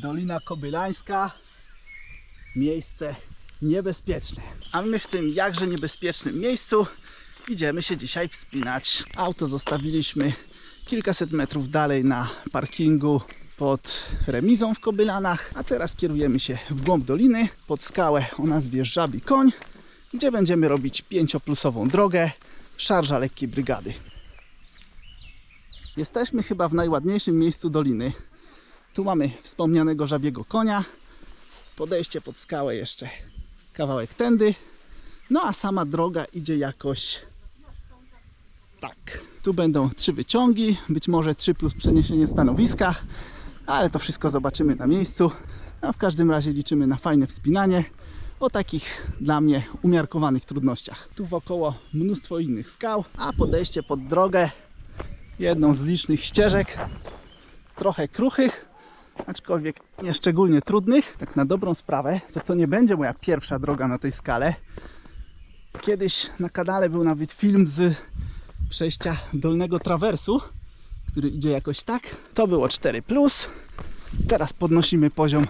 Dolina Kobylańska. Miejsce niebezpieczne. A my w tym jakże niebezpiecznym miejscu idziemy się dzisiaj wspinać. Auto zostawiliśmy kilkaset metrów dalej na parkingu pod remizą w Kobylanach, a teraz kierujemy się w głąb doliny pod skałę o nazwie Żabi Koń, gdzie będziemy robić pięcioplusową drogę szarża lekkiej brygady. Jesteśmy chyba w najładniejszym miejscu doliny. Tu mamy wspomnianego żabiego konia, podejście pod skałę jeszcze kawałek tędy, no a sama droga idzie jakoś tak. Tu będą trzy wyciągi, być może trzy plus przeniesienie stanowiska, ale to wszystko zobaczymy na miejscu. A w każdym razie liczymy na fajne wspinanie o takich dla mnie umiarkowanych trudnościach. Tu wokoło mnóstwo innych skał, a podejście pod drogę jedną z licznych ścieżek, trochę kruchych, aczkolwiek nie szczególnie trudnych. Tak na dobrą sprawę, to to nie będzie moja pierwsza droga na tej skale. Kiedyś na kanale był nawet film z przejścia dolnego trawersu, który idzie jakoś tak. To było 4. Teraz podnosimy poziom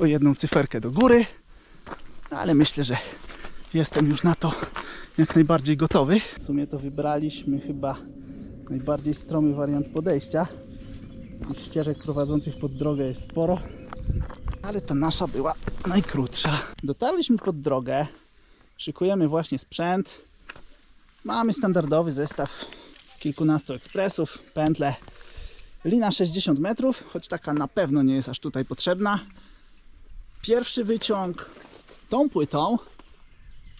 o jedną cyferkę do góry, No, ale myślę, że jestem już na to jak najbardziej gotowy. W sumie to wybraliśmy chyba najbardziej stromy wariant podejścia. Tych ścieżek prowadzących pod drogę jest sporo, ale ta nasza była najkrótsza. Dotarliśmy pod drogę, szykujemy właśnie sprzęt. Mamy standardowy zestaw kilkunastu ekspresów, pętle. Lina 60 metrów, choć taka na pewno nie jest aż tutaj potrzebna. Pierwszy wyciąg tą płytą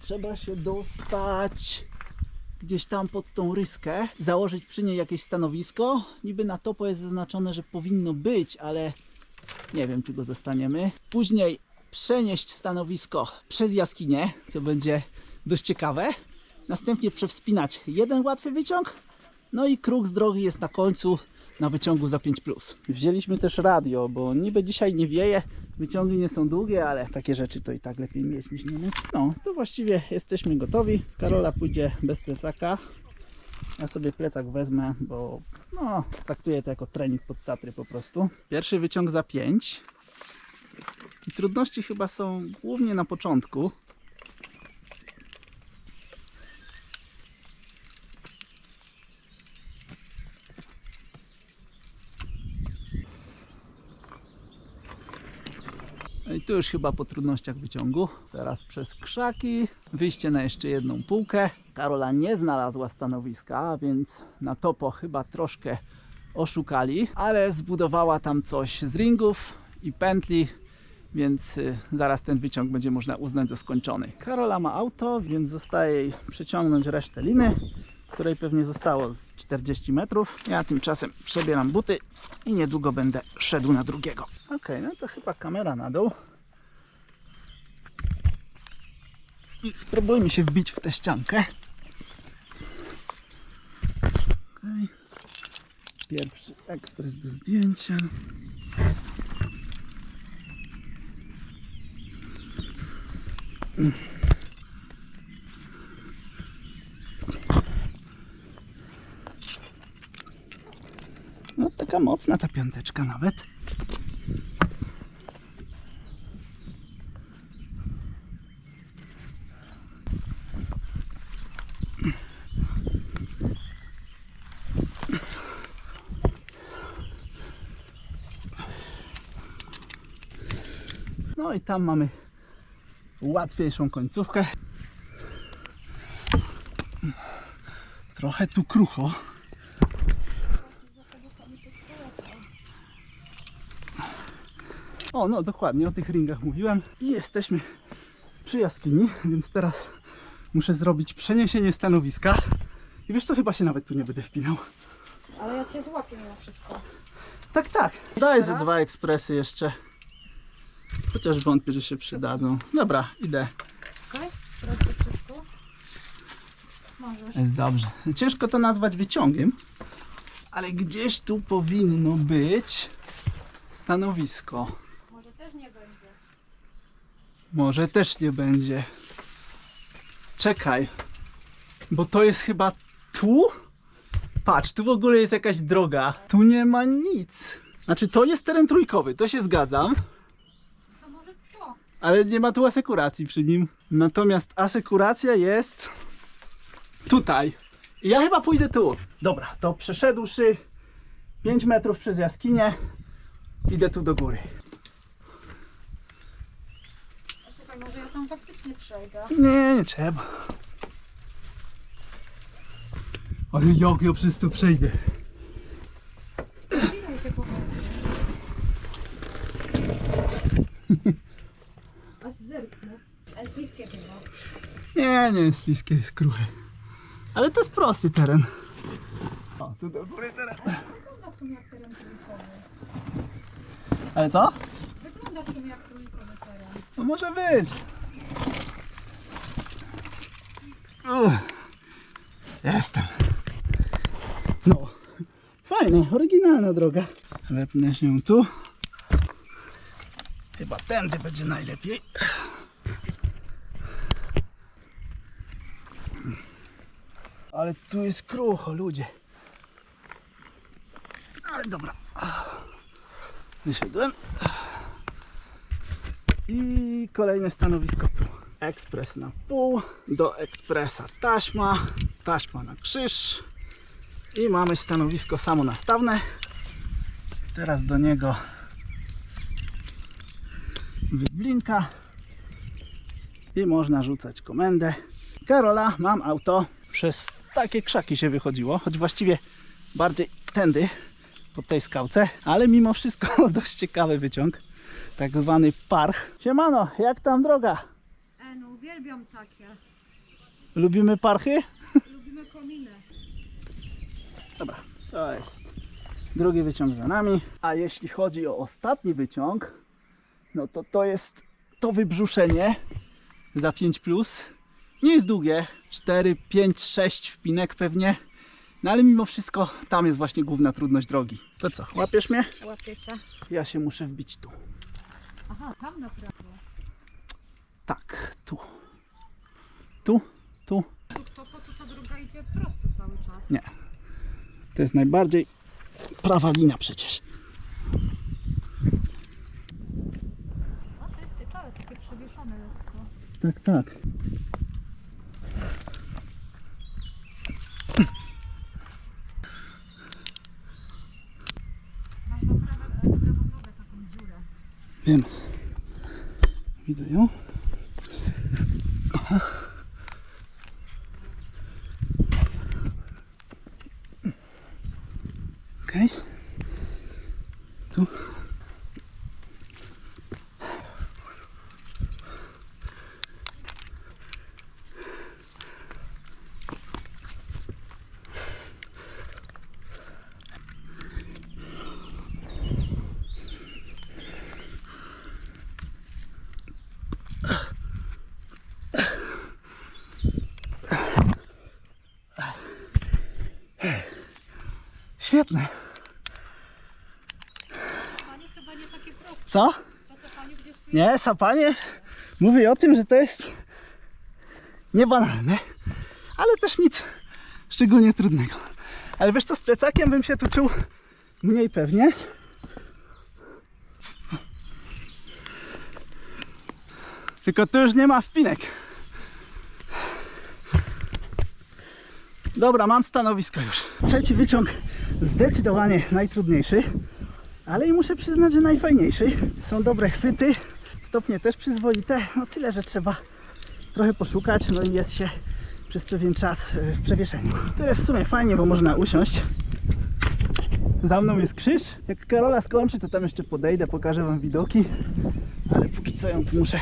trzeba się dostać gdzieś tam pod tą ryskę, założyć przy niej jakieś stanowisko. Niby na topo jest zaznaczone, że powinno być, ale nie wiem, czy go zostaniemy. Później przenieść stanowisko przez jaskinię, co będzie dość ciekawe. Następnie przewspinać jeden łatwy wyciąg. No i kruk z drogi jest na końcu na wyciągu za 5. Wzięliśmy też radio, bo niby dzisiaj nie wieje, wyciągi nie są długie, ale takie rzeczy to i tak lepiej mieć niż nie mieć. No, to właściwie jesteśmy gotowi. Karola pójdzie bez plecaka. Ja sobie plecak wezmę, bo no, traktuję to jako trening pod Tatry po prostu. Pierwszy wyciąg za 5. I trudności chyba są głównie na początku. I tu już chyba po trudnościach wyciągu. Teraz przez krzaki, wyjście na jeszcze jedną półkę. Karola nie znalazła stanowiska, więc na topo chyba troszkę oszukali, ale zbudowała tam coś z ringów i pętli, więc y, zaraz ten wyciąg będzie można uznać za skończony. Karola ma auto, więc zostaje jej przeciągnąć resztę liny, której pewnie zostało z 40 metrów. Ja tymczasem przebieram buty i niedługo będę szedł na drugiego. Ok, no to chyba kamera na dół. I spróbujmy się wbić w tę ściankę. Okej. Pierwszy ekspres do zdjęcia. No taka mocna ta piąteczka nawet. Tam mamy łatwiejszą końcówkę. Trochę tu krucho. O, no dokładnie, o tych ringach mówiłem. I jesteśmy przy jaskini, więc teraz muszę zrobić przeniesienie stanowiska. I wiesz co, chyba się nawet tu nie będę wpinał. Ale ja cię złapię mimo wszystko. Tak, tak. Daj ze dwa ekspresy jeszcze. Chociaż wątpię, że się przydadzą. Dobra, idę. Okej? Wszystko. Możesz. Jest dobrze. Ciężko to nazwać wyciągiem, ale gdzieś tu powinno być stanowisko. Może też nie będzie. Może też nie będzie. Czekaj, bo to jest chyba tu? Patrz, tu w ogóle jest jakaś droga. Tu nie ma nic. Znaczy to jest teren trójkowy, to się zgadzam. Ale nie ma tu asekuracji przy nim. Natomiast asekuracja jest tutaj. I ja chyba pójdę tu. Dobra, to przeszedłszy 5 metrów przez jaskinię, idę tu do góry. Słuchaj, może ja tam faktycznie przejdę. Nie, nie trzeba. Ale jak ja przez to przejdę? Zwinuj się pomiędzy. Zerknę. Ale śliskie chyba. Nie, nie jest śliskie, jest kruche. Ale to jest prosty teren. O, tu do góry teren. Wygląda w sumie jak teren trójkowy. Ale co? Wygląda w sumie jak trójkowy teren. No może być. Uch. Jestem. No. Fajna, oryginalna droga. Wepnę się tu. Chyba tędy będzie najlepiej. Ale tu jest krucho, ludzie. Ale dobra. Wyszedłem. I kolejne stanowisko tu. Ekspres na pół. Do ekspresa taśma. Taśma na krzyż. I mamy stanowisko samonastawne. Teraz do niego wyblinka. I można rzucać komendę. Karola, mam auto. Przez takie krzaki się wychodziło, choć właściwie bardziej tędy, po tej skałce, ale mimo wszystko dość ciekawy wyciąg tak zwany parch. Siemano, jak tam droga? E, no uwielbiam takie. Lubimy parchy? Lubimy kominy. Dobra, to jest drugi wyciąg za nami. A jeśli chodzi o ostatni wyciąg, no to to jest to wybrzuszenie za 5 plus. Nie jest długie, 4, 5, 6 wpinek pewnie. No ale mimo wszystko tam jest właśnie główna trudność drogi. To co, łapiesz mnie? Łapiecie? Ja się muszę wbić tu. Aha, tam na prawo. Tak, tu. Tu, tu. Tu, to, to, tu ta droga idzie prosto cały czas. Nie. To jest najbardziej prawa linia przecież. A to jest ciekawe, takie przewieszone lekko. Tak, tak. Masz na prawe, e, prawą nogę taką dziurę. Wiem. Widzę ją. Aha. Okej. Tu. Świetne. Nie. Co? Nie, sapanie. Mówię o tym, że to jest niebanalne, ale też nic szczególnie trudnego. Ale wiesz co, z plecakiem bym się tu czuł mniej pewnie. Tylko tu już nie ma wpinek. Dobra, mam stanowisko już. Trzeci wyciąg zdecydowanie najtrudniejszy, ale i muszę przyznać, że najfajniejszy. Są dobre chwyty, stopnie też przyzwoite, no tyle, że trzeba trochę poszukać, no i jest się przez pewien czas e, w przewieszeniu. To jest w sumie fajnie, bo można usiąść. Za mną jest krzyż. Jak Karola skończy, to tam jeszcze podejdę, pokażę Wam widoki, ale póki co ją tu muszę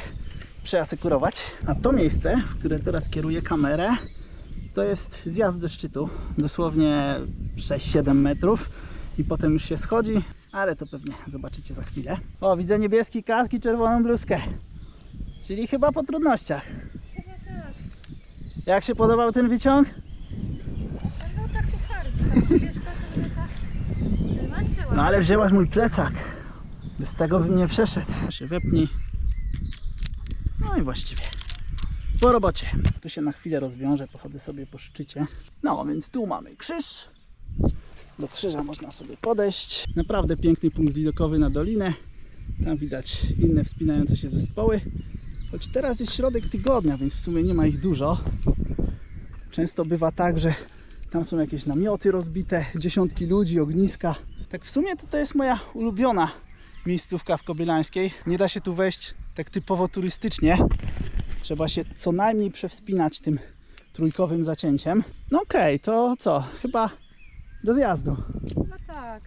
przeasekurować. A to miejsce, w które teraz kieruję kamerę, to jest zjazd ze szczytu, dosłownie 6-7 metrów i potem już się schodzi, ale to pewnie zobaczycie za chwilę. O, widzę niebieski kask i czerwoną bluzkę, czyli chyba po trudnościach. Chyba tak. Jak się podobał ten wyciąg? No tak tu hard. Tak. No ale wzięłaś mój plecak. Bez tego bym nie przeszedł. Się wepnij. No i właściwie po robocie. Tu się na chwilę rozwiążę, pochodzę sobie po szczycie. No, więc tu mamy krzyż. Do krzyża można sobie podejść. Naprawdę piękny punkt widokowy na dolinę. Tam widać inne wspinające się zespoły. Choć teraz jest środek tygodnia, więc w sumie nie ma ich dużo. Często bywa tak, że tam są jakieś namioty rozbite, dziesiątki ludzi, ogniska. Tak w sumie to, to jest moja ulubiona miejscówka w Kobylańskiej. Nie da się tu wejść tak typowo turystycznie. Trzeba się co najmniej przewspinać tym trójkowym zacięciem. No okej, to co? Chyba do zjazdu. No tak.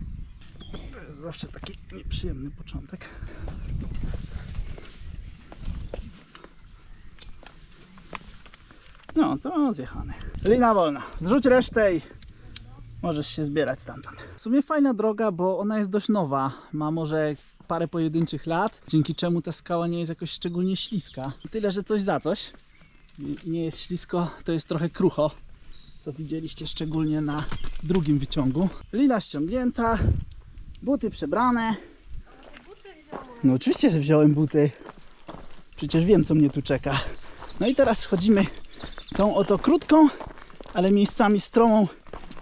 To jest zawsze taki nieprzyjemny początek. No, to zjechane. Lina wolna. Zrzuć resztę i możesz się zbierać stamtąd. W sumie fajna droga, bo ona jest dość nowa. Ma może parę pojedynczych lat, dzięki czemu ta skała nie jest jakoś szczególnie śliska. Tyle, że coś za coś. Nie jest ślisko, to jest trochę krucho, co widzieliście szczególnie na drugim wyciągu. Lina ściągnięta, buty przebrane. No oczywiście, że wziąłem buty. Przecież wiem, co mnie tu czeka. No i teraz schodzimy tą oto krótką, ale miejscami stromą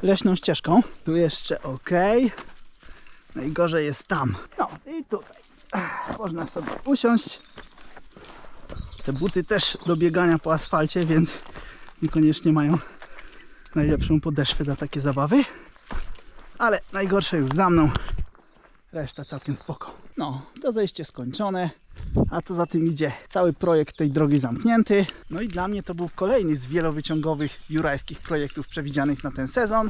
leśną ścieżką. Tu jeszcze ok. Najgorzej jest tam. No i tutaj. Można sobie usiąść. Te buty też do biegania po asfalcie, więc niekoniecznie mają najlepszą podeszwę dla takie zabawy. Ale najgorsze już za mną. Reszta całkiem spoko. No, to zejście skończone. A co za tym idzie, cały projekt tej drogi zamknięty. No i dla mnie to był kolejny z wielowyciągowych jurajskich projektów przewidzianych na ten sezon.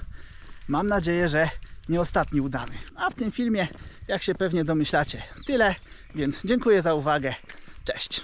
Mam nadzieję, że nie ostatni udany. A w tym filmie, jak się pewnie domyślacie, tyle. Więc dziękuję za uwagę. Cześć.